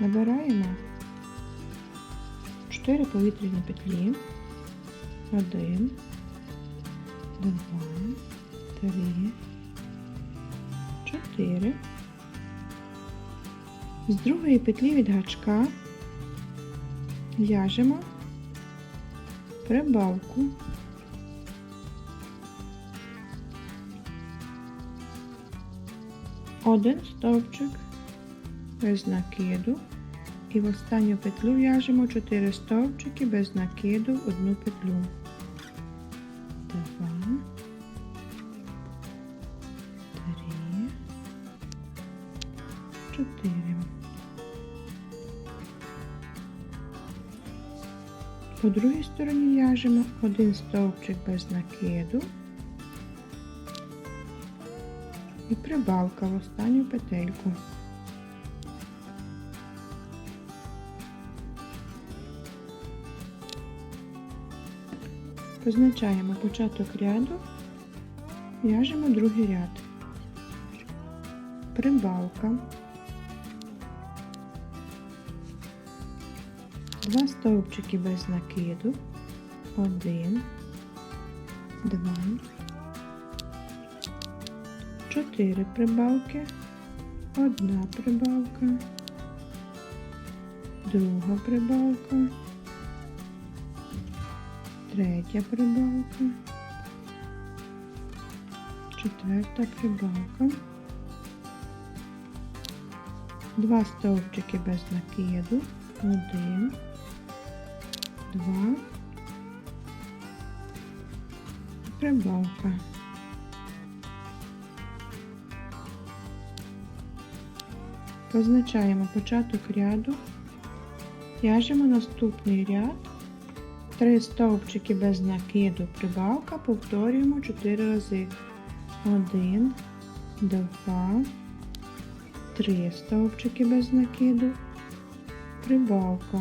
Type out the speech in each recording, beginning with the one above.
Набираємо 4 повітряні петлі. 1, 2, 3, 4. З другої петлі від гачка в'яжемо прибавку. Один стовпчик без накиду і в останню петлю в'яжемо 4 стовпчики без накиду в одну петлю. Два, три, чотири. По другій стороні в'яжемо один стовпчик без накиду і прибавка в останню петельку. Позначаємо початок ряду, в'яжемо другий ряд. Прибавка. Два стовпчики без накиду. Один, два, чотири прибавки, одна прибавка, друга прибавка, третя прибавка, четверта прибавка, два стовпчики без накиду, один, два, прибавка. Позначаємо початок ряду, в'яжемо наступний ряд, три стовпчики без накиду, прибавка, повторюємо 4 рази. 1, 2, 3 стовпчики без накиду, прибавка.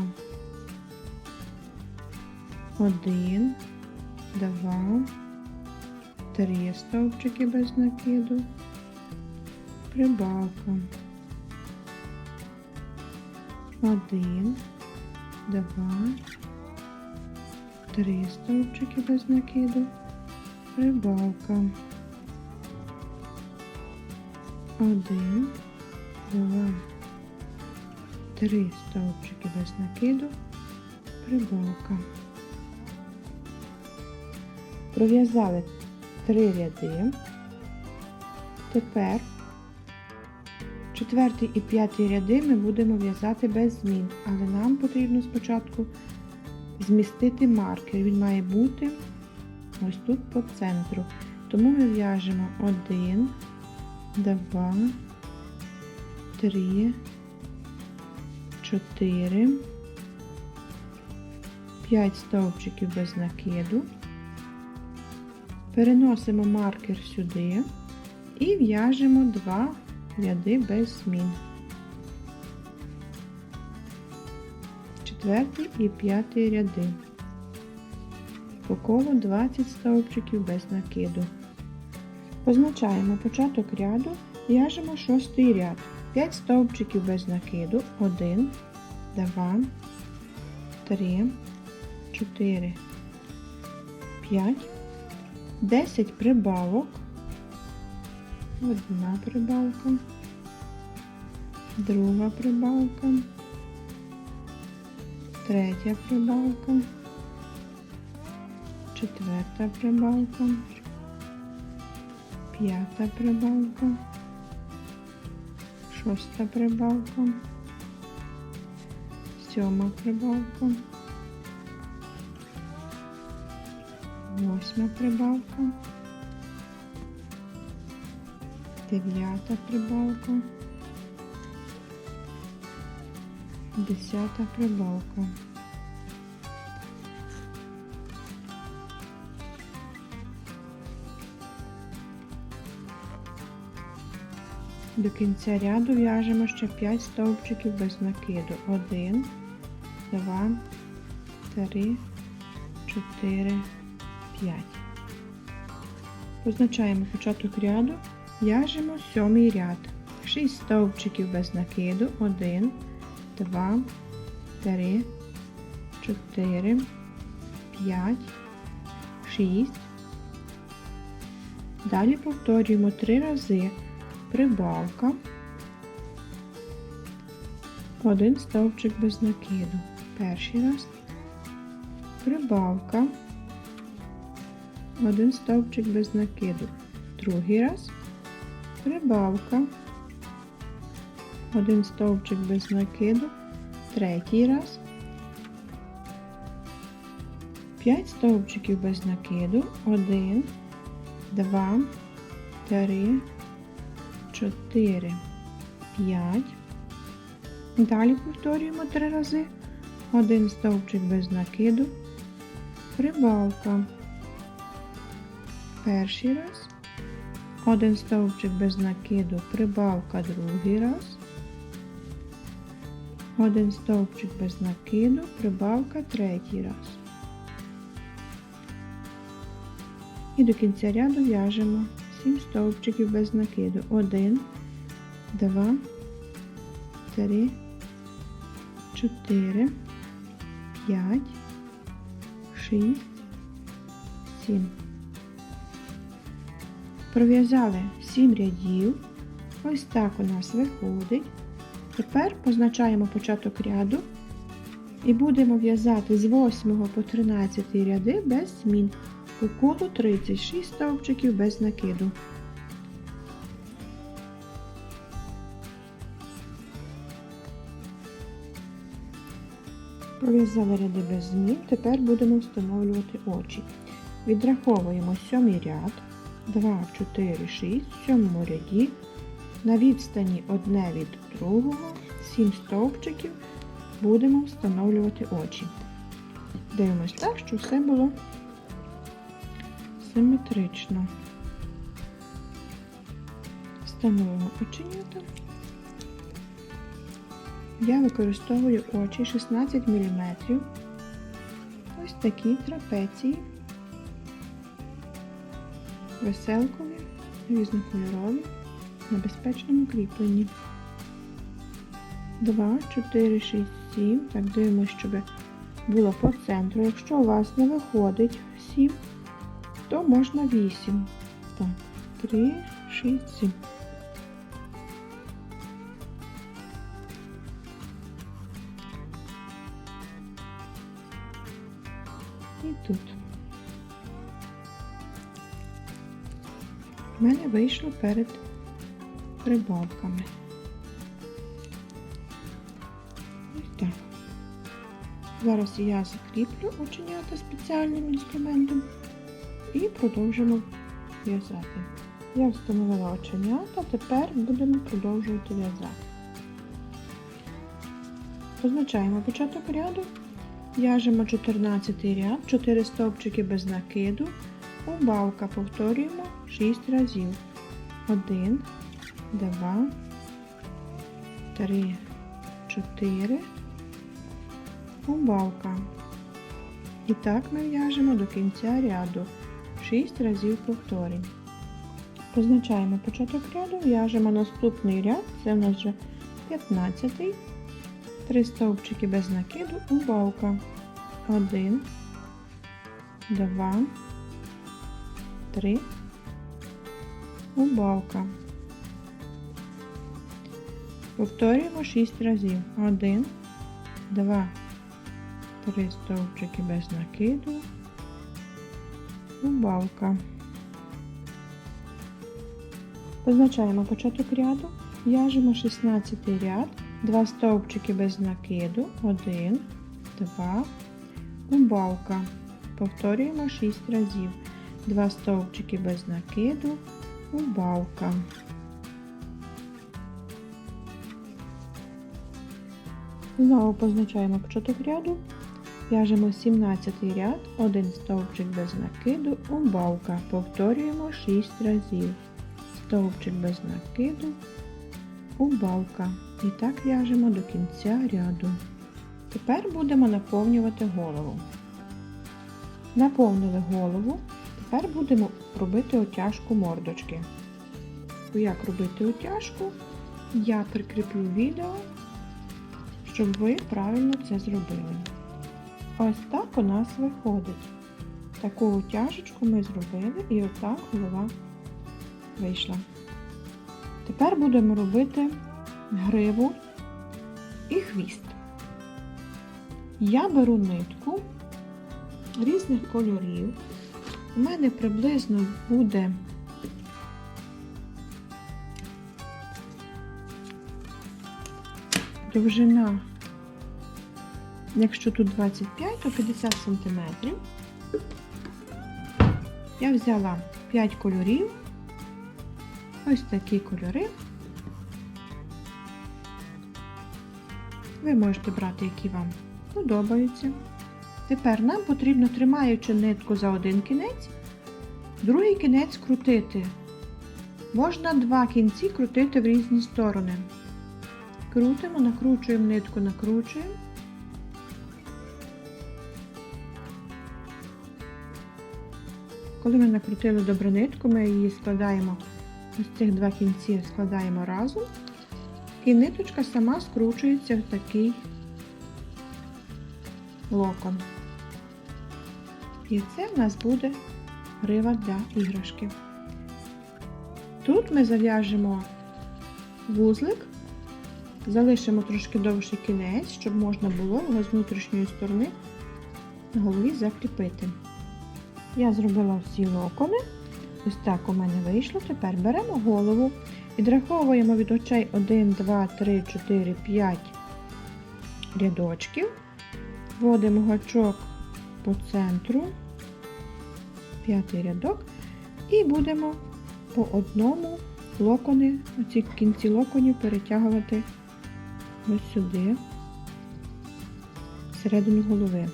1, 2, 3 стовпчики без накиду, прибавка. Один, два, три стовпчики без накиду, прибавка. Один, два, три стовпчики без накиду, прибавка. Пров'язали три ряди. Тепер Четвертий і п'ятий ряди ми будемо в'язати без змін, але нам потрібно спочатку змістити маркер. Він має бути ось тут по центру. Тому ми в'яжемо 1, 2, 3, 4, 5 стовпчиків без накиду. Переносимо маркер сюди і в'яжемо 2 ряди без змін. Четвертий і п'ятий ряди. По колу 20 стовпчиків без накиду. Позначаємо початок ряду, в'яжемо шостий ряд. 5 стовпчиків без накиду. 1, 2, 3, 4, 5, 10 прибавок. Одна прибавка, друга прибавка, третя прибавка, четверта прибавка, п'ята прибавка, шоста прибавка, сьома прибавка, восьма прибавка. Дев'ята прибавка, десята прибавка. До кінця ряду в'яжемо ще 5 стовпчиків без накиду. 1, 2, 3, 4, 5. Позначаємо початок ряду В'яжемо сьомий ряд. 6 стовпчиків без накиду, 1, два, три, чотири, п'ять, шість. Далі повторюємо три рази прибавка, один стовпчик без накиду. Перший раз, прибавка, один стовпчик без накиду. Другий раз, прибавка, один стовпчик без накиду. Третій раз, 5 стовпчиків без накиду, 1, 2, 3, 4, 5. Далі повторюємо 3 рази. Один стовпчик без накиду, прибавка. Перший раз. Один стовпчик без накиду, прибавка другий раз. Один стовпчик без накиду, прибавка третій раз. І до кінця ряду в'яжемо 7 стовпчиків без накиду. 1, 2, 3, 4, 5, 6, 7. Пров'язали 7 рядів. Ось так у нас виходить. Тепер позначаємо початок ряду і будемо в'язати з 8 по 13 ряди без змін. У колу 36 стовпчиків без накиду. Пров'язали ряди без змін, тепер будемо встановлювати очі. Відраховуємо сьомий ряд, 2, 4, 6, в сьомому ряді, на відстані одне від другого, 7 стовпчиків, будемо встановлювати очі. Дивимось так, що все було симетрично. Встановимо оченята. Я використовую очі 16 мм. Ось такі трапеції, веселкові, різнокольорові, на безпечному кріпленні. 2, 4, 6, 7. Так, дивимося, щоб було по центру. Якщо у вас не виходить 7, то можна 8. Так, 3, 6, 7. І тут. У мене вийшло перед прибавками. Ось так. Зараз я закріплю оченята спеціальним інструментом і продовжимо в'язати. Я встановила оченята, тепер будемо продовжувати в'язати. Позначаємо початок ряду, в'яжемо 14 ряд, 4 стовпчики без накиду, убавка повторюємо 6 разів. 1, 2, 3, 4, убавка. І так ми в'яжемо до кінця ряду. 6 разів повторень. Позначаємо початок ряду, в'яжемо наступний ряд, це в нас вже 15 3 стовпчики без накиду, убавка. 1, 2, 3, убавка. Повторюємо 6 разів. 1, 2, 3 стовпчики без накиду, убавка. Позначаємо початок ряду, в'яжемо 16 ряд, 2 стовпчики без накиду, 1, 2, убавка. Повторюємо 6 разів. 2 стовпчики без накиду, убавка. Знову позначаємо початок ряду, в'яжемо 17 ряд, 1 стовпчик без накиду, убавка. Повторюємо 6 разів. Стовпчик без накиду, убавка. І так в'яжемо до кінця ряду. Тепер будемо наповнювати голову. Наповнили голову, тепер будемо робити отяжку мордочки. Як робити отяжку, я прикріплю відео, щоб ви правильно це зробили. Ось так у нас виходить. Таку утяжечку ми зробили і отак голова вийшла. Тепер будемо робити гриву і хвіст. Я беру нитку різних кольорів. У мене приблизно буде довжина, якщо тут 25, то 50 см. Я взяла 5 кольорів. Ось такі кольори. Ви можете брати, які вам подобаються. Тепер нам потрібно, тримаючи нитку за один кінець, другий кінець крутити. Можна два кінці крутити в різні сторони. Крутимо, накручуємо нитку, накручуємо. Коли ми накрутили добре нитку, ми її складаємо, ось цих два кінці складаємо разом. І ниточка сама скручується в такий локон. І це в нас буде грива для іграшки. Тут ми зав'яжемо вузлик, залишимо трошки довший кінець, щоб можна було його з внутрішньої сторони голові закріпити. Я зробила всі локони. Ось так у мене вийшло. Тепер беремо голову, відраховуємо від очей 1, 2, 3, 4, 5 рядочків. Вводимо гачок по центру, п'ятий рядок, і будемо по одному локони, оці кінці локонів перетягувати ось сюди, всередину голови.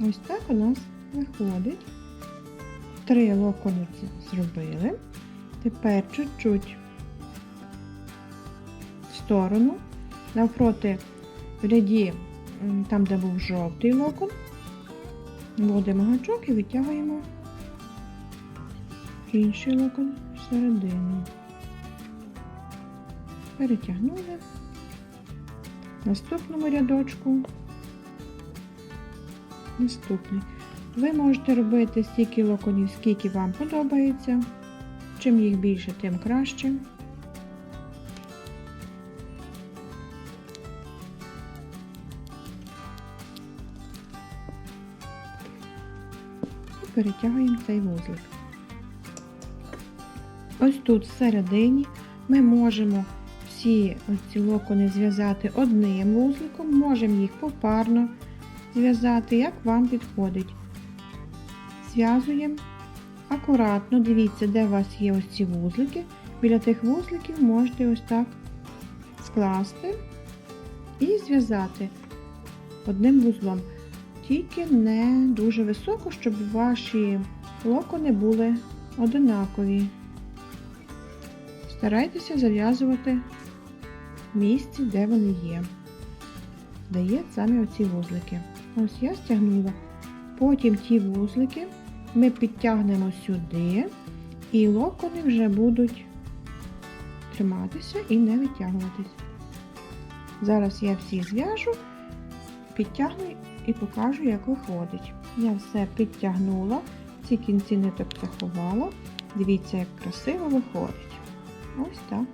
Ось так у нас виходить. Три локони зробили. Тепер чуть-чуть в сторону, навпроти в ряді, там, де був жовтий локон, вводимо гачок і витягуємо інший локон всередину. Перетягнули. Наступному рядочку Наступний. Ви можете робити стільки локонів, скільки вам подобається. Чим їх більше, тим краще. І перетягуємо цей вузлик. Ось тут всередині ми можемо всі ці локони зв'язати одним вузликом, можемо їх попарно зв'язати, як вам підходить. Зв'язуємо акуратно, дивіться, де у вас є ось ці вузлики. Біля тих вузликів можете ось так скласти і зв'язати одним вузлом. Тільки не дуже високо, щоб ваші локони були одинакові. Старайтеся зав'язувати в місці, де вони є, де саме оці вузлики. Ось я стягнула. Потім ті вузлики ми підтягнемо сюди, і локони вже будуть триматися і не витягуватись. Зараз я всі зв'яжу, підтягну і покажу, як виходить. Я все підтягнула, ці кінці ниток заховала. Дивіться, як красиво виходить. Ось так.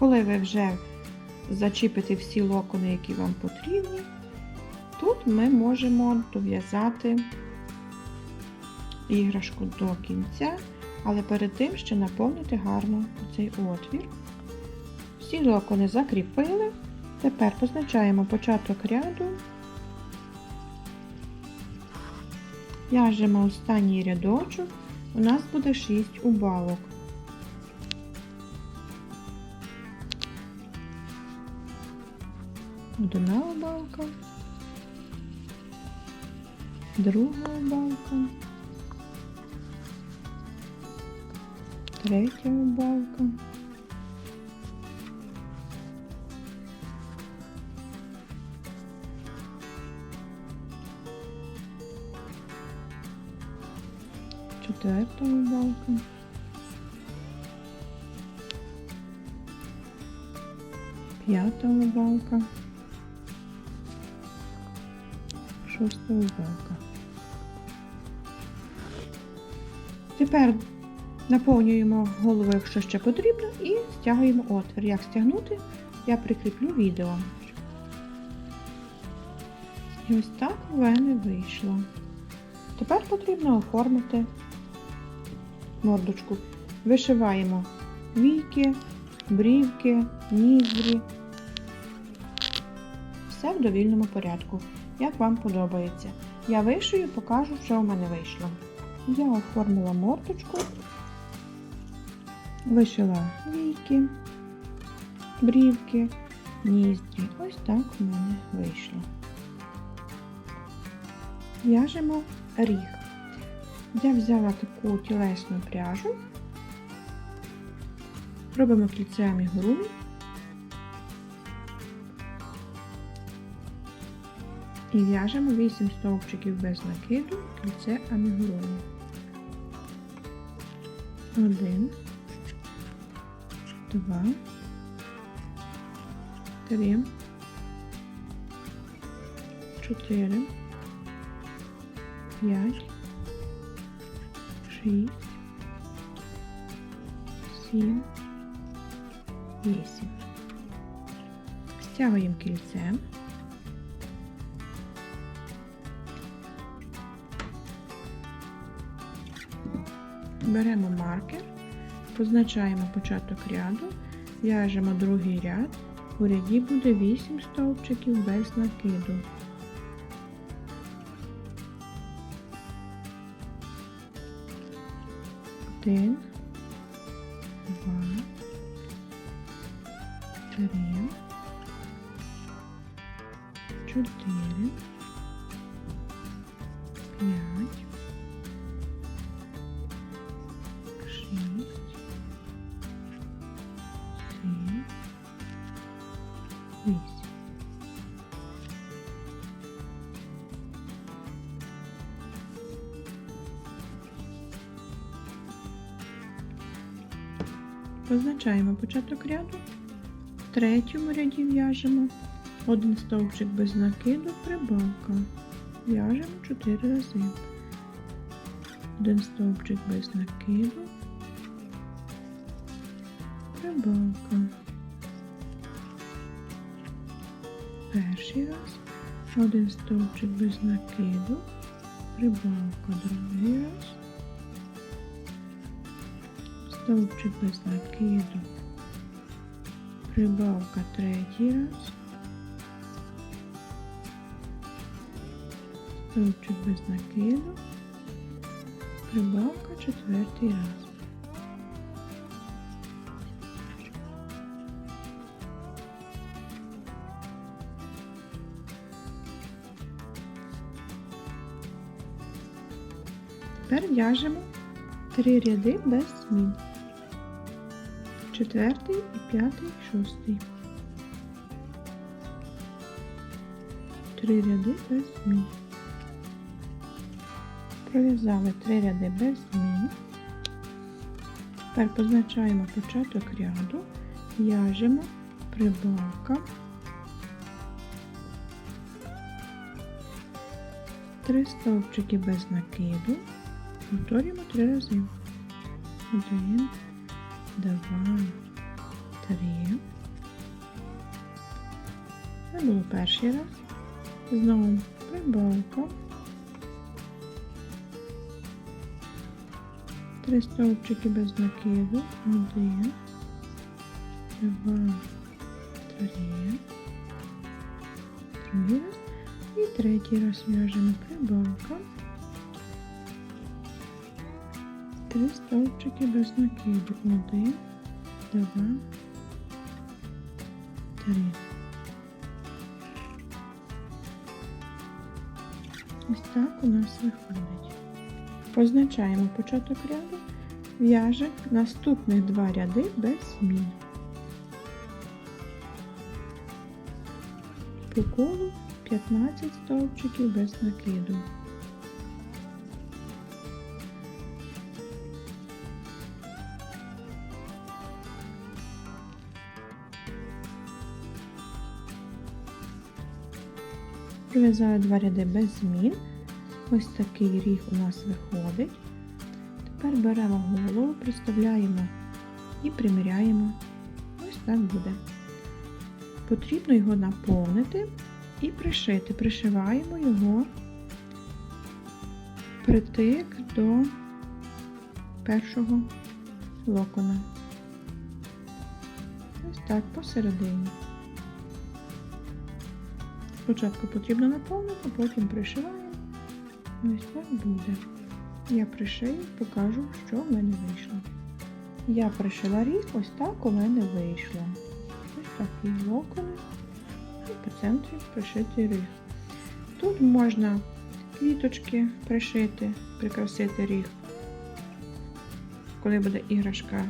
Коли ви вже зачіпите всі локони, які вам потрібні, тут ми можемо дов'язати іграшку до кінця, але перед тим ще наповнити гарно цей отвір. Всі локони закріпили. Тепер позначаємо початок ряду В'яжемо останній рядочок. У нас буде 6 убавок. Одна убавка, друга убавка, третя убавка. Четверта убавка. П'ята убавка. Шоста убавка. Тепер наповнюємо голову, якщо ще потрібно, і стягуємо отвір. Як стягнути, я прикріплю відео. І ось так в мене вийшло. Тепер потрібно оформити мордочку. Вишиваємо війки, брівки, ніздрі. Все в довільному порядку, як вам подобається. Я вишию, покажу, що в мене вийшло. Я оформила мордочку, вишила війки, брівки, ніздрі. Ось так в мене вийшло. В'яжемо ріг. Я взяла таку тілесну пряжу, робимо кільце амігурумі. І в'яжемо 8 стовпчиків без накиду кільце амігурумі. Один, два, три, чотири. 5, 6, 7, 8. Стягуємо кільцем. Беремо маркер, позначаємо початок ряду, в'яжемо другий ряд, у ряді буде 8 стовпчиків без накиду. Один, два, три, чотири, п'ять, початок ряду. В третьому ряді в'яжемо один стовпчик без накиду, прибавка. В'яжемо 4 рази. Один стовпчик без накиду, прибавка. Перший раз. Один стовпчик без накиду, прибавка, другий раз. стовпчик без накиду, прибавка третій раз, стовпчик без накиду, прибавка четвертий раз. Тепер в'яжемо три ряди без змін четвертий і п'ятий, шостий. Три ряди без змін. Пров'язали три ряди без змін. Тепер позначаємо початок ряду, в'яжемо прибавка. Три стовпчики без накиду. Повторюємо три рази. Один, два, три. Це було перший раз. Знову прибавка. Три стовпчики без накиду. Один, два, три. Другий раз. І третій раз в'яжемо прибавка. Три стовпчики без накиду. Один, два, три. Ось так у нас виходить. Позначаємо початок ряду, в'яжемо наступних два ряди без змін. По колу 15 стовпчиків без накиду. Пров'язаю два ряди без змін. Ось такий ріг у нас виходить. Тепер беремо голову, приставляємо і приміряємо. Ось так буде. Потрібно його наповнити і пришити. Пришиваємо його притик до першого локона. Ось так посередині. Спочатку потрібно наповнити, потім пришиваємо. Ось так буде. Я пришию, покажу, що в мене вийшло. Я пришила ріг, ось так у мене вийшло. Ось такі локони. І по центрі пришитий ріг. Тут можна квіточки пришити, прикрасити ріг. Коли буде іграшка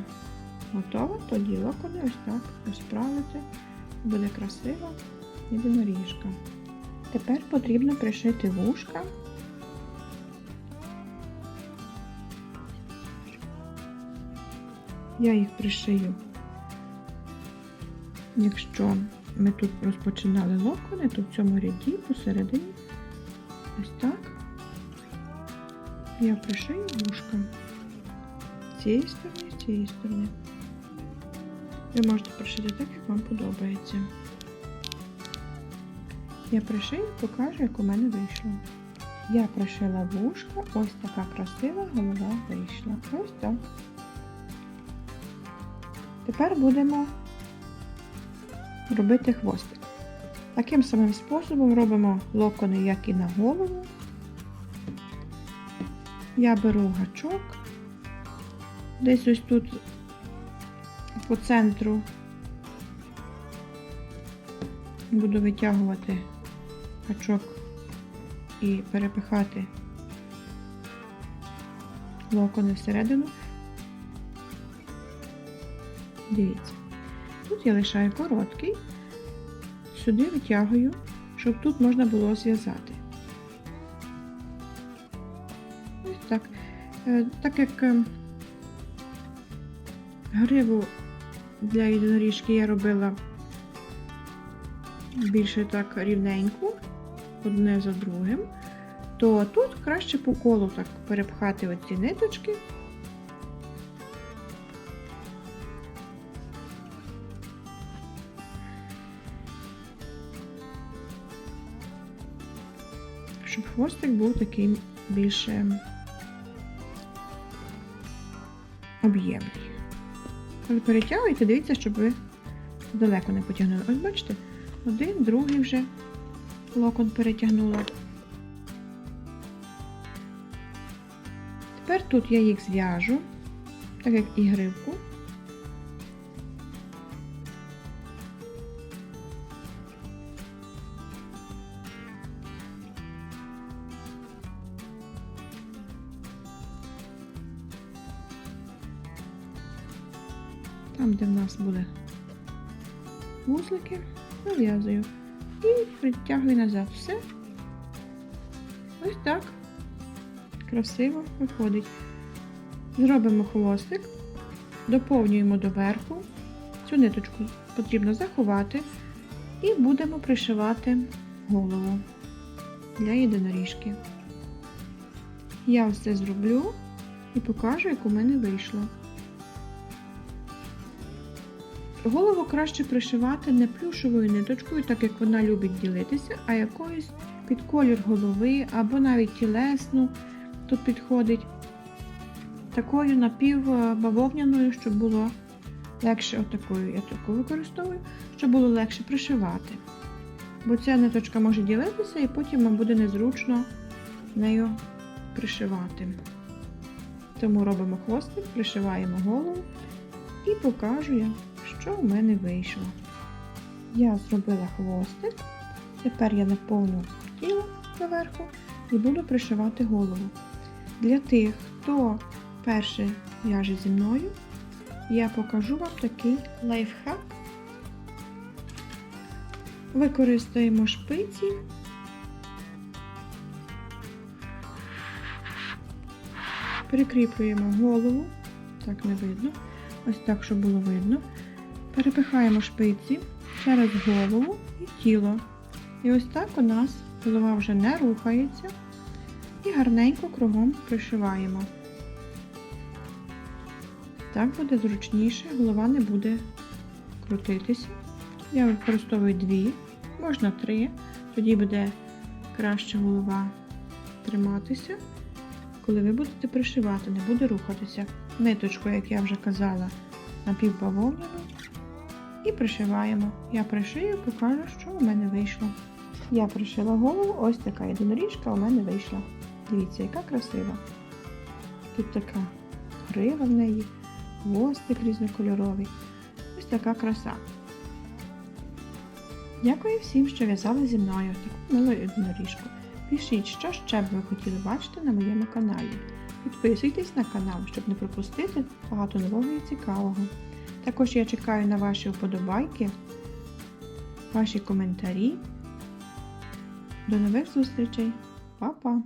готова, тоді локони ось так розправити. Буде красиво єдиноріжка. Тепер потрібно пришити вушка. Я їх пришию. Якщо ми тут розпочинали локони, то в цьому ряді посередині ось так я пришию вушка. З цієї сторони, з цієї сторони. Ви можете пришити так, як вам подобається. Я пришию, покажу, як у мене вийшло. Я пришила вушка, ось така красива голова вийшла. Ось так. Тепер будемо робити хвостик. Таким самим способом робимо локони, як і на голову. Я беру гачок, десь ось тут по центру буду витягувати гачок і перепихати локони всередину. Дивіться, тут я лишаю короткий, сюди витягую, щоб тут можна було зв'язати. Ось так. Е, Так як е, гриву для єдиноріжки я робила більше так рівненьку, одне за другим, то тут краще по колу так перепхати оці ниточки. Щоб хвостик був такий більше об'ємний. Коли перетягуєте, дивіться, щоб ви далеко не потягнули. Ось бачите, один, другий вже локон перетягнула. Тепер тут я їх зв'яжу, так як і гривку. Там, де в нас буде вузлики, нав'язую і притягую назад. Все. Ось так. Красиво виходить. Зробимо хвостик, доповнюємо доверху. Цю ниточку потрібно заховати і будемо пришивати голову для єдиноріжки. Я все зроблю і покажу, як у мене вийшло. Голову краще пришивати не плюшовою ниточкою, так як вона любить ділитися, а якоюсь під колір голови або навіть тілесну тут підходить. Такою напівбавовняною, щоб було легше, отакою я таку використовую, щоб було легше пришивати. Бо ця ниточка може ділитися і потім вам буде незручно нею пришивати. Тому робимо хвостик, пришиваємо голову і покажу я, що в мене вийшло. Я зробила хвостик, тепер я наповню тіло доверху і буду пришивати голову. Для тих, хто перше в'яже зі мною, я покажу вам такий лайфхак. Використаємо шпиці. Прикріплюємо голову, так не видно, ось так, щоб було видно. Перепихаємо шпиці через голову і тіло. І ось так у нас голова вже не рухається. І гарненько кругом пришиваємо. Так буде зручніше, голова не буде крутитися. Я використовую дві, можна три, тоді буде краще голова триматися. Коли ви будете пришивати, не буде рухатися. Ниточку, як я вже казала, напівбавовняну і пришиваємо. Я пришию, покажу, що у мене вийшло. Я пришила голову, ось така єдиноріжка у мене вийшла. Дивіться, яка красива. Тут така грива в неї, хвостик різнокольоровий. Ось така краса. Дякую всім, що в'язали зі мною таку милу єдиноріжку. Пишіть, що ще б ви хотіли бачити на моєму каналі. Підписуйтесь на канал, щоб не пропустити багато нового і цікавого. Також я чекаю на ваші вподобайки, ваші коментарі. До нових зустрічей. Па-па!